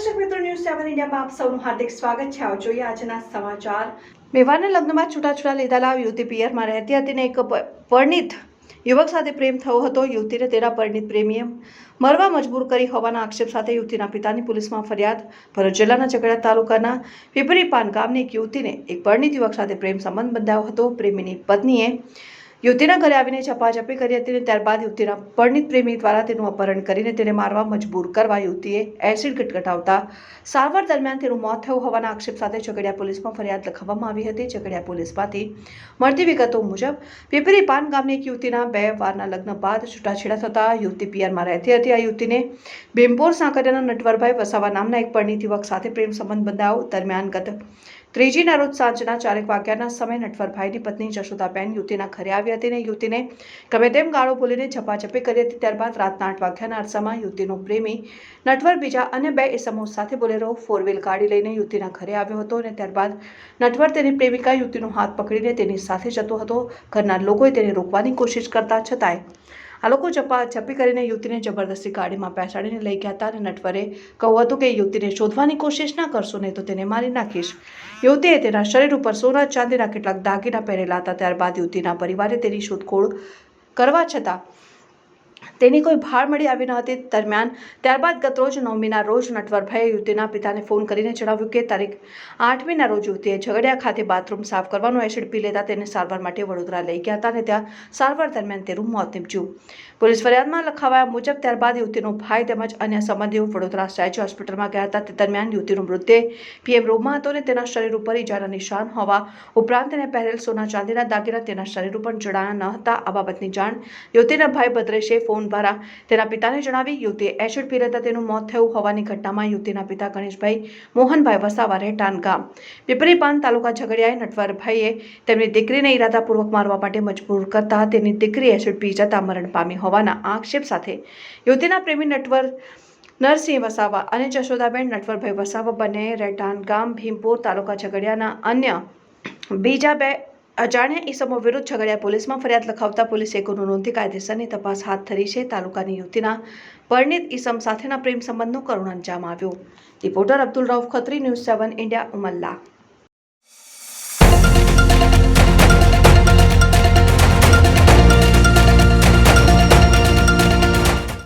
ઇન્ડિયામાં આપ સૌનું હાર્દિક સ્વાગત છે. આવો જોઈએ આજના સમાચાર. મેવાના લગ્નમાં છૂટાછૂટા લીધેલા યુવતી પિયરમાં રહેતી હતી ને એક પરિણીત યુવક સાથે પ્રેમ થયો હતો. યુવતીને તેના પરિણીત પ્રેમીએ મરવા મજબૂર કરી હોવાના આક્ષેપ સાથે યુવતીના પિતાની પોલીસમાં ફરિયાદ. ભરૂચ જિલ્લાના ઝઘડા તાલુકાના પીપરીપાન ગામની એક યુવતીને એક પરણિત યુવક સાથે પ્રેમ સંબંધ બંધાયો હતો. પ્રેમીની પત્નીએ યુવતીના ઘરે આવીને ઝપાઝપી કરી હતી અને ત્યારબાદ યુવતીના પરણિત પ્રેમી દ્વારા તેનું અપહરણ કરીને તેને મારવા મજબૂર કરવા યુવતીએ એસિડ ગટગટાવતા સારવાર દરમિયાન તેનું મોત થયું હોવાના આક્ષેપ સાથે ઝઘડિયા પોલીસમાં ફરિયાદ લખવામાં આવી હતી. ઝઘડિયા પોલીસમાંથી મળતી વિગતો મુજબ, પીપરી પાન ગામની એક યુવતીના બે વારના લગ્ન બાદ છૂટાછેડા થતા યુવતી પિયરમાં રહેતી હતી. આ યુવતીને ભીમપોર સાંકરિયાના નટવરભાઈ વસાવા નામના એક પરણિત યુવક સાથે પ્રેમ સંબંધ બંધાયો. દરમિયાન ગત ત્રીજીના રોજ સાંજના ચારેક વાગ્યાના સમયે નટવરભાઈની પત્ની જશોદાબેન યુવતીના ઘરે આવી હતી અને યુવતીને ગમે તેમ ગાળો બોલીને ઝપાઝપી કરી હતી. ત્યારબાદ રાતના આઠ વાગ્યાના અરસામાં યુવતીનો પ્રેમી નટવર બીજા અને બે એસમો સાથે બોલેરો ફોર વ્હીલ ગાડી લઈને યુવતીના ઘરે આવ્યો હતો અને ત્યારબાદ નટવર તેની પ્રેમિકા યુવતીનો હાથ પકડીને તેની સાથે જતો હતો. ઘરના લોકોએ તેને રોકવાની કોશિશ કરતા છતાંય આ લોકો ચપા ઝપી કરીને યુવતીને જબરદસ્તી ગાડીમાં બેસાડીને લઈ ગયા હતા અને નટવરે કહ્યું હતું કે યુવતીને શોધવાની કોશિશ ના કરશો, નહીં તો તેને મારી નાખીશ. યુવતીએ તેના શરીર ઉપર સોના ચાંદીના કેટલાક દાગીના પહેરેલા હતા. ત્યારબાદ યુવતીના પરિવારે તેની શોધખોળ કરવા છતાં તેની કોઈ ભાર મળી આવી ન હતી. દરમિયાન ત્યારબાદ ગતરોજ નવમીના રોજ નટવરભાઈએ યુવતીના પિતાને ફોન કરીને જણાવ્યું કે તારીખ આઠમીના રોજ યુવતીએ ઝઘડિયા ખાતે બાથરૂમ સાફ કરવાનું એસિડ પી લેતા તેને સારવાર માટે વડોદરા લઈ ગયા હતા અને ત્યાં સારવાર દરમિયાન તેનું મોત નીપજ્યું. પોલીસ ફરિયાદમાં લખાવાયા મુજબ ત્યારબાદ યુવતીનો ભાઈ તેમજ અન્ય સંબંધીઓ વડોદરા સહેજ હોસ્પિટલમાં ગયા હતા. તે દરમિયાન યુવતીનો મૃતદેહ પીએમ રૂમમાં હતો અને તેના શરીર ઉપર ઇજાના નિશાન હોવા ઉપરાંત તેને પહેરેલ સોના ચાંદીના દાગીના તેના શરીર ઉપર જોડાયા ન હતા. આ બાબતની જાણ યુવતીના ભાઈ ભદ્રેશે ફોન દ્વારા. તેના પિતાને જણાવી, યુવતીએ એસિડ પી લેતા તેનું મોત થયું હોવાની ઘટનામાં યુવતીના પિતા ગણેશભાઈ મોહનભાઈ વસાવા રહેઠાણ ગામ પીપરીપાન તાલુકા ઝઘડિયાએ નટવરભાઈએ તેમની દીકરીને ઇરાદાપૂર્વક મારવા માટે મજબૂર કરતા તેની દીકરી એસિડ પી જતા મરણ પામી હોવાના આક્ષેપ સાથે યુવતીના પ્રેમી નટવર નરસિંહ વસાવા અને જશોદાબેન નટવરભાઈ વસાવા બંને રહેઠાણ ગામ ભીમપુર તાલુકા ઝઘડિયાના અન્ય બીજા બે અજાણ્યા ઈસમો વિરુદ્ધ ઝઘડિયા પોલીસમાં ફરિયાદ લખાવતા પોલીસે ગુનો નોંધી કાયદેસરની તપાસ હાથ ધરી છે. તાલુકાની યુવતીના પરિણીત ઈસમ સાથેના પ્રેમ સંબંધનો કરુણ અંજામ આવ્યો. Reporter Abdul Rauf Khatri, news seven India, Umalla.